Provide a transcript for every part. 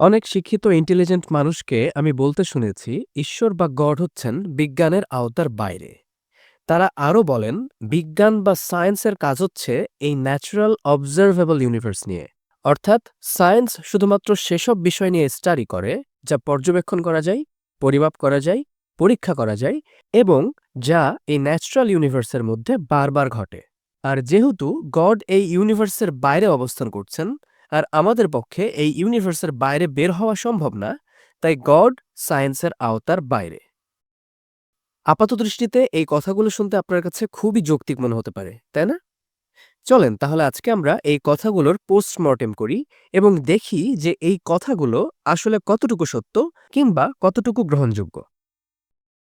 অনেক শিক্ষিত ইন্টেলিজেন্ট মানুষকে আমি বলতে শুনেছি, ঈশ্বর বা গড হচ্ছেন বিজ্ঞানের আওতার বাইরে। তারা আরও বলেন, বিজ্ঞান বা সায়েন্সের কাজ হচ্ছে এই ন্যাচারাল অবজারভেবল ইউনিভার্স নিয়ে। অর্থাৎ সায়েন্স শুধুমাত্র সেসব বিষয় নিয়ে স্টাডি করে, যা পর্যবেক্ষণ করা যায়, পরিমাপ করা যায়, পরীক্ষা করা যায় এবং যা এই ন্যাচারাল ইউনিভার্সের মধ্যে বারবার ঘটে। আর যেহেতু গড এই ইউনিভার্সের বাইরে অবস্থান করছেন আর আমাদের পক্ষে এই ইউনিভার্সের বাইরে বের হওয়া সম্ভব না, তাই গড সায়েন্সের আওতার বাইরে। আপাত দৃষ্টিতে এই কথাগুলো শুনতে আপনার কাছে খুবই যৌক্তিক মনে হতে পারে, তাই না? চলেন তাহলে আজকে আমরা এই কথাগুলোর পোস্টমর্টেম করি এবং দেখি যে এই কথাগুলো আসলে কতটুকু সত্য কিংবা কতটুকু গ্রহণযোগ্য।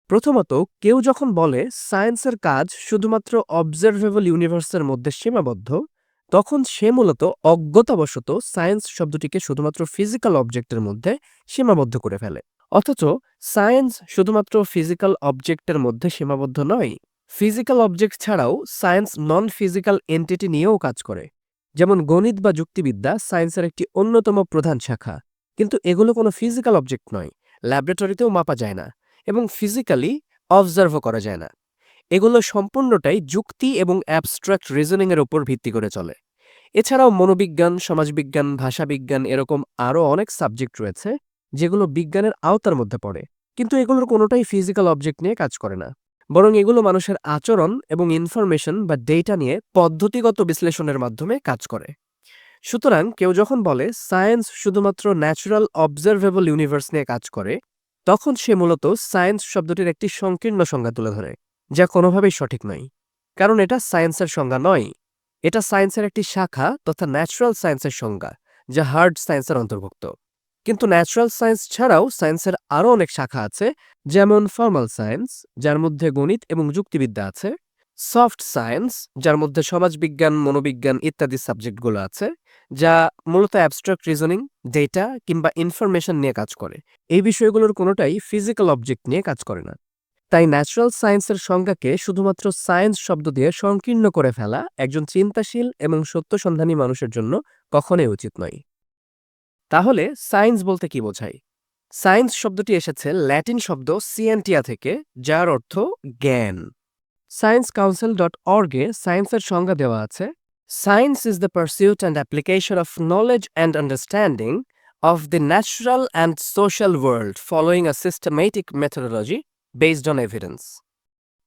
প্রথমত, কেউ যখন বলে সায়েন্সের কাজ শুধুমাত্র অবজারভেবল ইউনিভার্সের মধ্যে সীমাবদ্ধ তখন সে মূলত অজ্ঞতাবশত সায়েন্স শব্দটিকে শুধুমাত্র ফিজিক্যাল অবজেক্টের মধ্যে সীমাবদ্ধ করে ফেলে। অথচ সায়েন্স শুধুমাত্র ফিজিক্যাল অবজেক্টের মধ্যে সীমাবদ্ধ নয়, ফিজিক্যাল অবজেক্ট ছাড়াও সায়েন্স নন ফিজিক্যাল এন্টিটি নিয়েও কাজ করে। যেমন গণিত বা যুক্তিবিদ্যা সায়েন্সের একটি অন্যতম প্রধান শাখা। কিন্তু এগুলো কোনো ফিজিক্যাল অবজেক্ট নয়, ল্যাবরেটরিতেও মাপা যায় না এবং ফিজিক্যালি অবজার্ভও করা যায় না। এগুলো সম্পূর্ণটাই যুক্তি এবং অ্যাবস্ট্রাক্ট রিজনিংয়ের উপর ভিত্তি করে চলে। এছাড়াও মনোবিজ্ঞান, সমাজবিজ্ঞান, ভাষাবিজ্ঞান এরকম আরও অনেক সাবজেক্ট রয়েছে, যেগুলো বিজ্ঞানের আওতার মধ্যে পড়ে। কিন্তু এগুলোর কোনোটাই ফিজিক্যাল অবজেক্ট নিয়ে কাজ করে না। বরং এগুলো মানুষের আচরণ এবং ইনফরমেশন বা ডেটা নিয়ে পদ্ধতিগত বিশ্লেষণের মাধ্যমে কাজ করে। সুতরাং কেউ যখন বলে সায়েন্স শুধুমাত্র ন্যাচারাল অবজারভেবল ইউনিভার্স নিয়ে কাজ করে, তখন সে মূলত সায়েন্স শব্দটির একটি সংকীর্ণ সংজ্ঞা তুলে ধরে। যা কোনোভাবেই সঠিক নয়। কারণ এটা সায়েন্সের সংজ্ঞা নয়। এটা সায়েন্সের একটি শাখা তথা ন্যাচারাল সায়েন্সের সংজ্ঞা, যা হার্ড সায়েন্সের অন্তর্ভুক্ত। কিন্তু ন্যাচারাল সায়েন্স ছাড়াও সায়েন্সের আরও অনেক শাখা আছে, যেমন ফর্মাল সায়েন্স যার মধ্যে গণিত এবং যুক্তিবিদ্যা আছে সফট সায়েন্স যার মধ্যে সমাজবিজ্ঞান, মনোবিজ্ঞান ইত্যাদি সাবজেক্টগুলো আছে, যা মূলত অ্যাবস্ট্রাক্ট রিজনিং ডেটা কিংবা ইনফরমেশন নিয়ে কাজ করে। এই বিষয়গুলোর কোনোটাই ফিজিক্যাল অবজেক্ট নিয়ে কাজ করে না। তাই ন্যাচারাল সায়েন্সের সংজ্ঞাকে শুধুমাত্র সায়েন্স শব্দ দিয়ে সংকীর্ণ করে ফেলা একজন চিন্তাশীল এবং সত্যসন্ধানী মানুষের জন্য কখনোই উচিত নয়। তাহলে সায়েন্স বলতে কি বোঝায়? সায়েন্স শব্দটি এসেছে ল্যাটিন শব্দ সিয়েন্টিয়া থেকে, যার অর্থ জ্ঞান। সায়েন্স কাউন্সিল ডট অর্গে সায়েন্সের সংজ্ঞা দেওয়া আছে। Science is the pursuit and application of knowledge and understanding of the natural and social world following a systematic methodology based on evidence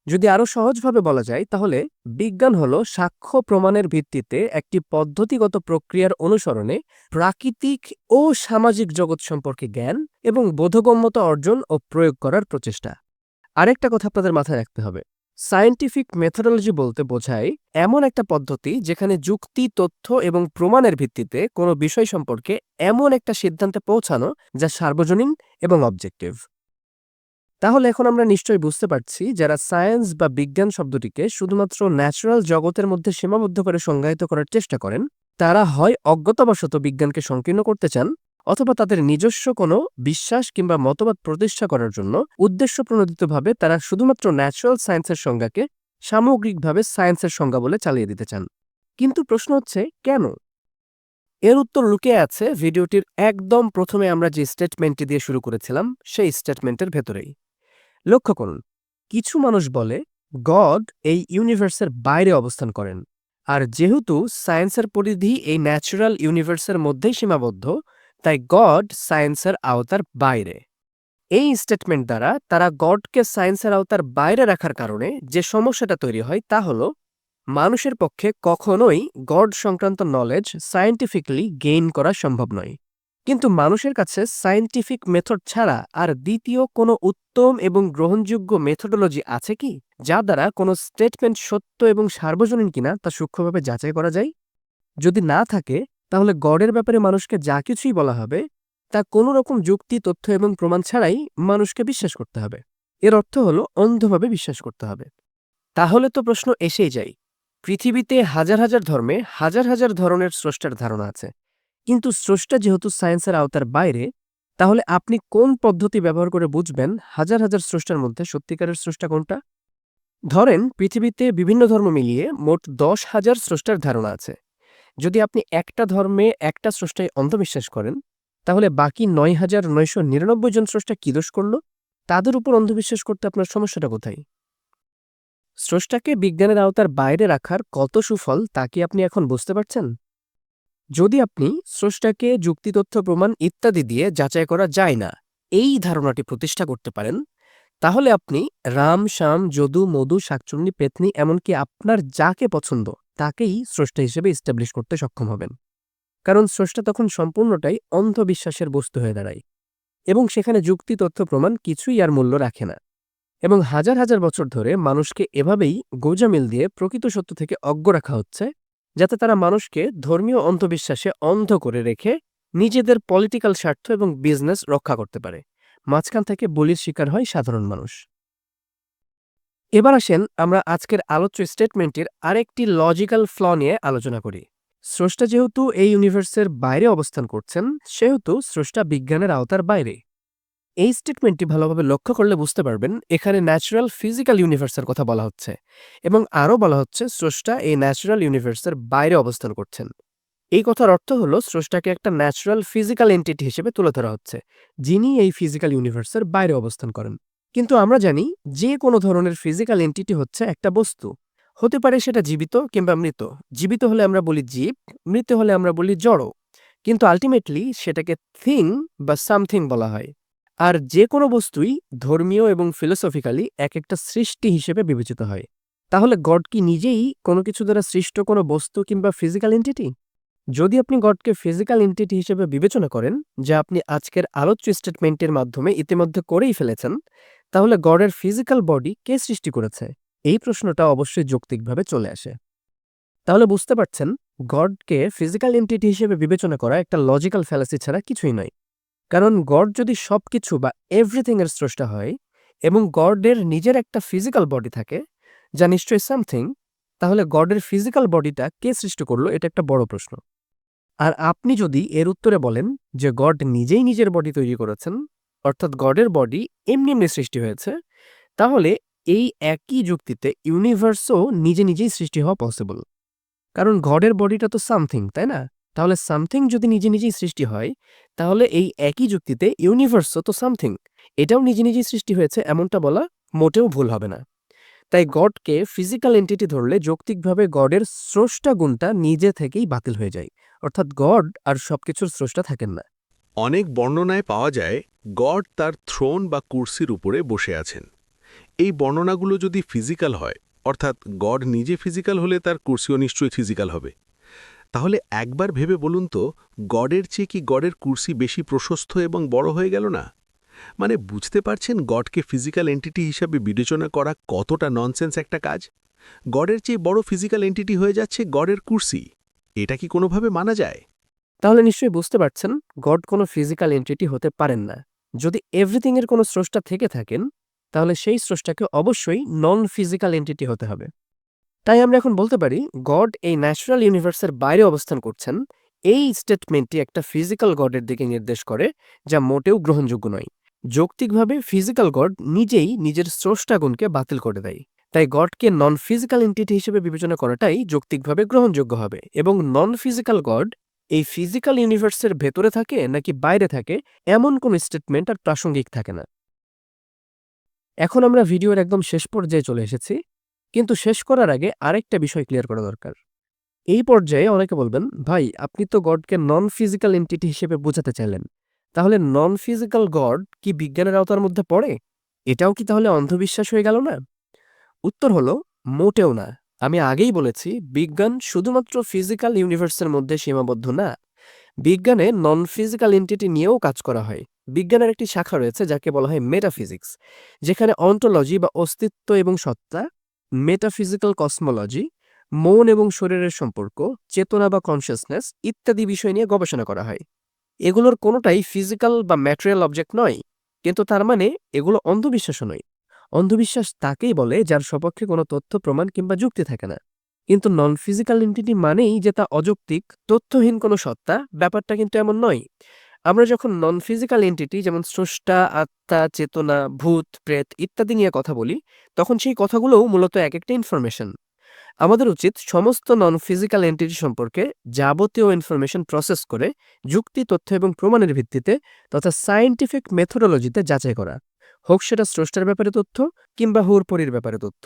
যদি আরও সহজভাবে বলা যায়, তাহলে বিজ্ঞান হল সাক্ষ্য প্রমাণের ভিত্তিতে একটি পদ্ধতিগত প্রক্রিয়ার অনুসরণে প্রাকৃতিক ও সামাজিক জগৎ সম্পর্কে জ্ঞান এবং বোধগম্যতা অর্জন ও প্রয়োগ করার প্রচেষ্টা। আরেকটা কথা আপনাদের মাথায় রাখতে হবে। সায়েন্টিফিক মেথোডোলজি বলতে বোঝায় এমন একটা পদ্ধতি যেখানে যুক্তি, তথ্য এবং প্রমাণের ভিত্তিতে কোনো বিষয় সম্পর্কে এমন একটা সিদ্ধান্তে পৌঁছানো যা সার্বজনীন এবং অবজেক্টিভ তাহলে এখন আমরা নিশ্চয়ই বুঝতে পারছি যারা সায়েন্স বা বিজ্ঞান শব্দটিকে শুধুমাত্র ন্যাচারাল জগতের মধ্যে সীমাবদ্ধ করে সংজ্ঞায়িত করার চেষ্টা করেন, তারা হয় অজ্ঞতাবশত বিজ্ঞানকে সংকীর্ণ করতে চান অথবা তাদের নিজস্ব কোনো বিশ্বাস কিংবা মতবাদ প্রতিষ্ঠা করার জন্য উদ্দেশ্য প্রণোদিতভাবে তারা শুধুমাত্র ন্যাচারাল সায়েন্সের সংজ্ঞাকে সামগ্রিকভাবে সায়েন্সের সংজ্ঞা বলে চালিয়ে দিতে চান। কিন্তু প্রশ্ন হচ্ছে, কেন? এর উত্তর লুকিয়ে আছে ভিডিওটির একদম প্রথমে আমরা যে স্টেটমেন্টটি দিয়ে শুরু করেছিলাম, সেই স্টেটমেন্টের ভেতরেই। লক্ষ্য করুন, কিছু মানুষ বলে, গড এই ইউনিভার্সের বাইরে অবস্থান করেন। আর যেহেতু সায়েন্সের পরিধি এই ন্যাচারাল ইউনিভার্সের মধ্যেই সীমাবদ্ধ, তাই গড সায়েন্সের আওতার বাইরে। এই স্টেটমেন্ট দ্বারা তারা গডকে সায়েন্সের আওতার বাইরে রাখার কারণে যে সমস্যাটা তৈরি হয় তা হল, মানুষের পক্ষে কখনোই গড সংক্রান্ত নলেজ সায়েন্টিফিকলি গেইন করা সম্ভব নয়। কিন্তু মানুষের কাছে সায়েন্টিফিক মেথড ছাড়া আর দ্বিতীয় কোনো উত্তম এবং গ্রহণযোগ্য মেথোডোলজি আছে কি? যা দ্বারা কোনো স্টেটমেন্ট সত্য এবং সার্বজনীন কিনা তা সূক্ষ্মভাবে যাচাই করা যায়? যদি না থাকে, তাহলে গডের ব্যাপারে মানুষকে যা কিছুই বলা হবে, তা কোনো রকম যুক্তি, তথ্য এবং প্রমাণ ছাড়াই মানুষকে বিশ্বাস করতে হবে। এর অর্থ হলো অন্ধভাবে বিশ্বাস করতে হবে। তাহলে তো প্রশ্ন এসেই যায়। পৃথিবীতে হাজার হাজার ধর্মে হাজার হাজার ধরনের স্রষ্টার ধারণা আছে। কিন্তু স্রষ্টা যেহেতু সায়েন্সের আওতার বাইরে, তাহলে আপনি কোন পদ্ধতি ব্যবহার করে বুঝবেন হাজার হাজার স্রষ্টার মধ্যে সত্যিকারের স্রষ্টা কোনটা? ধরেন, পৃথিবীতে বিভিন্ন ধর্ম মিলিয়ে মোট দশ হাজার স্রষ্টার ধারণা আছে। যদি আপনি একটা ধর্মে একটা স্রষ্টায় অন্ধবিশ্বাস করেন, তাহলে বাকি নয় হাজার নয়শো নিরানব্বই জন স্রষ্টা কী দোষ করল? তাদের উপর অন্ধবিশ্বাস করতে আপনার সমস্যাটা কোথায়? স্রষ্টাকে বিজ্ঞানের আওতার বাইরে রাখার কত সুফল তা কি আপনি এখন বুঝতে পারছেন? যদি আপনি স্রষ্টাকে যুক্তি তথ্য প্রমাণ ইত্যাদি দিয়ে যাচাই করা যায় না, এই ধারণাটি প্রতিষ্ঠা করতে পারেন, তাহলে আপনি রাম, শ্যাম, যদু, মধু, শাকচুন্নি, পেতনি, এমনকি আপনার যাকে পছন্দ, তাকেই স্রষ্টা হিসেবে ইস্টাবলিশ করতে সক্ষম হবেন। কারণ স্রষ্টা তখন সম্পূর্ণটাই অন্ধবিশ্বাসের বস্তু হয়ে দাঁড়ায় এবং সেখানে যুক্তি তথ্য প্রমাণ কিছুই আর মূল্য রাখে না এবং হাজার হাজার বছর ধরে মানুষকে এভাবেই গোজামিল দিয়ে প্রকৃত সত্য থেকে অজ্ঞ রাখা হচ্ছে যাতে তারা মানুষকে ধর্মীয় অন্ধবিশ্বাসে অন্ধ করে রেখে নিজেদের পলিটিক্যাল স্বার্থ এবং বিজনেস রক্ষা করতে পারে। মাঝখান থেকে বলির শিকার হয় সাধারণ মানুষ। এবার আসেন আমরা আজকের আলোচ্য স্টেটমেন্টের আরেকটি লজিক্যাল ফ্ল নিয়ে আলোচনা করি। স্রষ্টা যেহেতু এই ইউনিভার্সের বাইরে অবস্থান করছেন, সেহেতু স্রষ্টা বিজ্ঞানের আওতার বাইরে। এই স্টেটমেন্টটি ভালোভাবে লক্ষ্য করলে বুঝতে পারবেন এখানে ন্যাচারাল ফিজিক্যাল ইউনিভার্সের কথা বলা হচ্ছে এবং আরও বলা হচ্ছে স্রষ্টা এই ন্যাচারাল ইউনিভার্সের বাইরে অবস্থান করছেন। এই কথার অর্থ হল স্রষ্টাকে একটা ন্যাচারাল ফিজিক্যাল এন্টিটি হিসেবে তুলে ধরা হচ্ছে, যিনি এই ফিজিক্যাল ইউনিভার্সের বাইরে অবস্থান করেন। কিন্তু আমরা জানি যে কোনো ধরনের ফিজিক্যাল এন্টিটি হচ্ছে একটা বস্তু। হতে পারে সেটা জীবিত কিংবা মৃত। জীবিত হলে আমরা বলি জীব, মৃত হলে আমরা বলি জড়। কিন্তু আলটিমেটলি সেটাকে থিং বা সামথিং বলা হয়। আর যে কোনো বস্তুই ধর্মীয় এবং ফিলোসফিক্যালি এক একটা সৃষ্টি হিসেবে বিবেচিত হয়। তাহলে গড কি নিজেই কোনো কিছু দ্বারা সৃষ্ট কোনো বস্তু কিংবা ফিজিক্যাল এন্টিটি যদি আপনি গডকে ফিজিক্যাল এন্টিটি হিসেবে বিবেচনা করেন, যা আপনি আজকের আলোচ্য স্টেটমেন্টের মাধ্যমে ইতিমধ্যে করেই ফেলেছেন, তাহলে গডের ফিজিক্যাল বডি কে সৃষ্টি করেছে? এই প্রশ্নটা অবশ্যই যৌক্তিকভাবে চলে আসে। তাহলে বুঝতে পারছেন, গডকে ফিজিক্যাল এন্টিটি হিসেবে বিবেচনা করা একটা লজিক্যাল ফ্যালাসি ছাড়া কিছুই নয়। কারণ গড যদি সবকিছু বা এভরিথিং এর স্রষ্টা হয় এবং গডের নিজের একটা ফিজিক্যাল বডি থাকে, যা নিশ্চয়ই সামথিং তাহলে গডের ফিজিক্যাল বডিটা কে সৃষ্টি করল এটা একটা বড় প্রশ্ন। আর আপনি যদি এর উত্তরে বলেন যে গড নিজেই নিজের বডি তৈরি করেছেন, অর্থাৎ গডের বডি এমনি এমনি সৃষ্টি হয়েছে, তাহলে এই একই যুক্তিতে ইউনিভার্সও নিজে নিজেই সৃষ্টি হওয়া পসিবল কারণ গডের বডিটা তো সামথিং তাই না? তাহলে সামথিং যদি নিজে নিজেই সৃষ্টি হয়, তাহলে এই একই যুক্তিতে ইউনিভার্সও তো সামথিং। এটাও নিজে নিজেই সৃষ্টি হয়েছে, এমনটা বলা মোটেও ভুল হবে না। তাই গডকে ফিজিক্যাল এন্টিটি ধরলে যৌক্তিকভাবে গডের স্রষ্টা গুণটা নিজে থেকেই বাতিল হয়ে যায়। অর্থাৎ গড আর সবকিছুর স্রষ্টা থাকেন না। অনেক বর্ণনায় পাওয়া যায়, গড তার থ্রোন বা কুর্সির উপরে বসে আছেন। এই বর্ণনাগুলো যদি ফিজিক্যাল হয়, অর্থাৎ গড নিজে ফিজিক্যাল হলে তার কুর্সিও নিশ্চয়ই ফিজিক্যাল হবে। তাহলে একবার ভেবে বলুন তো, গডের চেয়ে কি গডের কুর্সি বেশি প্রশস্ত এবং বড় হয়ে গেল না? মানে বুঝতে পারছেন গডকে ফিজিক্যাল এন্টিটি হিসাবে বিবেচনা করা কতটা ননসেন্স একটা কাজ? গডের চেয়ে বড় ফিজিক্যাল এন্টিটি হয়ে যাচ্ছে গডের কুর্সি। এটা কি কোনোভাবে মানা যায়? তাহলে নিশ্চয়ই বুঝতে পারছেন, গড কোনো ফিজিক্যাল এন্টিটি হতে পারেন না। যদি এভরিথিং এর কোনো স্রষ্টা থেকে থাকেন, তাহলে সেই স্রষ্টাকে অবশ্যই নন ফিজিক্যাল এন্টিটি হতে হবে। তাই আমরা এখন বলতে পারি, গড এই ন্যাচারাল ইউনিভার্সের বাইরে অবস্থান করছেন। এই স্টেটমেন্টটি একটা ফিজিক্যাল গডের দিকে নির্দেশ করে, যা মোটেও গ্রহণযোগ্য নয়। যৌক্তিকভাবে ফিজিক্যাল গড নিজেই নিজের স্রষ্টাগুণকে বাতিল করে দেয়। তাই গডকে নন ফিজিক্যাল এন্টিটি হিসেবে বিবেচনা করাটাই যৌক্তিকভাবে গ্রহণযোগ্য হবে এবং নন ফিজিক্যাল গড এই ফিজিক্যাল ইউনিভার্সের ভেতরে থাকে নাকি বাইরে থাকে এমন কোন স্টেটমেন্ট আর প্রাসঙ্গিক থাকে না। এখন আমরা ভিডিওর একদম শেষ পর্যায়ে চলে এসেছি। কিন্তু শেষ করার আগে আরেকটা বিষয় ক্লিয়ার করা দরকার। এই পর্যায়ে অনেকে বলবেন, ভাই, আপনি তো গডকে নন ফিজিক্যাল এন্টিটি হিসেবে বোঝাতে চাইলেন। তাহলে নন ফিজিক্যাল গড কি বিজ্ঞানের আওতার মধ্যে পড়ে? এটাও কি তাহলে অন্ধবিশ্বাস হয়ে গেল না? উত্তর হলো, মোটেও না। আমি আগেই বলেছি, বিজ্ঞান শুধুমাত্র ফিজিক্যাল ইউনিভার্সের মধ্যে সীমাবদ্ধ না। বিজ্ঞানে নন ফিজিক্যাল এন্টিটি নিয়েও কাজ করা হয়। বিজ্ঞানের একটি শাখা রয়েছে যাকে বলা হয় মেটাফিজিক্স যেখানে অন্টোলজি বা অস্তিত্ব এবং সত্তা মেটাফিজিক্যাল কসমোলজি মন এবং শরীরের সম্পর্ক, চেতনা বা কনসিয়াসনেস ইত্যাদি বিষয় নিয়ে গবেষণা করা হয়। এগুলোর কোনোটাই ফিজিক্যাল বা ম্যাটেরিয়াল অবজেক্ট নয়, কিন্তু তার মানে এগুলো অন্ধবিশ্বাসও নয়। অন্ধবিশ্বাস তাকেই বলে যার সপক্ষে কোনো তথ্য, প্রমাণ কিংবা যুক্তি থাকে না। কিন্তু নন ফিজিক্যাল এন্টিটি মানেই যে তা অযৌক্তিক, তথ্যহীন কোনো সত্তা, ব্যাপারটা কিন্তু এমন নয়। আমরা যখন নন ফিজিক্যাল এন্টিটি যেমন স্রষ্টা, আত্মা, চেতনা, ভূত, প্রেত ইত্যাদি নিয়ে কথা বলি, তখন সেই কথাগুলোও মূলত এক একটা ইনফরমেশন আমাদের উচিত সমস্ত নন ফিজিক্যাল এন্টিটি সম্পর্কে যাবতীয় ইনফরমেশন প্রসেস করে যুক্তি, তথ্য এবং প্রমাণের ভিত্তিতে তথা সায়েন্টিফিক মেথোডোলজিতে যাচাই করা। হোক সেটা স্রষ্টার ব্যাপারে তথ্য কিংবা হুরপরির ব্যাপারে তথ্য।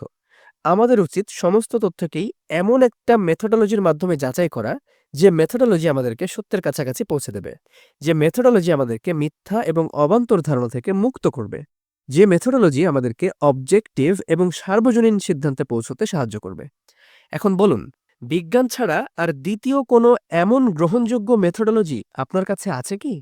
আমাদের উচিত সমস্ত তথ্যকেই এমন একটা মেথোডোলজির মাধ্যমে যাচাই করা যে মেথোডোলজি আমাদেরকে সত্যের কাছাকাছি পৌঁছে দেবে, যে মেথোডোলজি আমাদেরকে মিথ্যা এবং অবান্তর ধারণা থেকে মুক্ত করবে, যে মেথোডোলজি আমাদেরকে অবজেক্টিভ এবং সার্বজনীন সিদ্ধান্তে পৌঁছতে সাহায্য করবে। এখন বলুন, বিজ্ঞান ছাড়া আর দ্বিতীয় কোনো এমন গ্রহণযোগ্য মেথোডোলজি আপনার কাছে আছে কি?